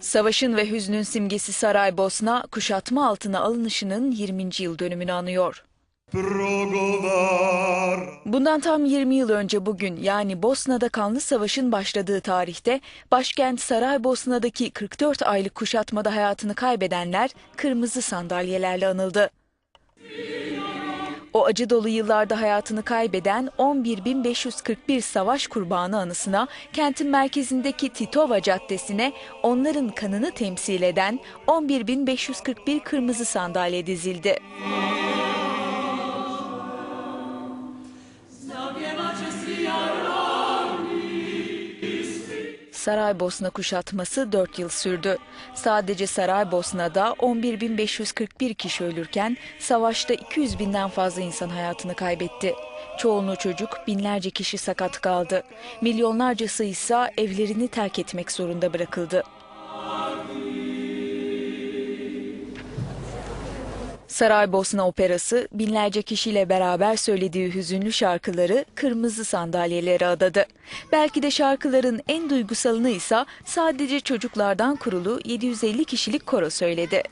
Savaşın ve hüznün simgesi Saraybosna, kuşatma altına alınışının 20. yıl dönümünü anıyor. Bundan tam 20 yıl önce bugün yani Bosna'da kanlı savaşın başladığı tarihte başkent Saraybosna'daki 44 aylık kuşatmada hayatını kaybedenler kırmızı sandalyelerle anıldı. O acı dolu yıllarda hayatını kaybeden 11.541 savaş kurbanı anısına kentin merkezindeki Titova Caddesi'ne onların kanını temsil eden 11.541 kırmızı sandalye dizildi. Saraybosna kuşatması 4 yıl sürdü. Sadece Saraybosna'da 11.541 kişi ölürken savaşta 200 binden fazla insan hayatını kaybetti. Çoğunluğu çocuk, binlerce kişi sakat kaldı. Milyonlarcası ise evlerini terk etmek zorunda bırakıldı. Saraybosna Operası binlerce kişiyle beraber söylediği hüzünlü şarkıları kırmızı sandalyelere adadı. Belki de şarkıların en duygusalını ise sadece çocuklardan kurulu 750 kişilik koro söyledi.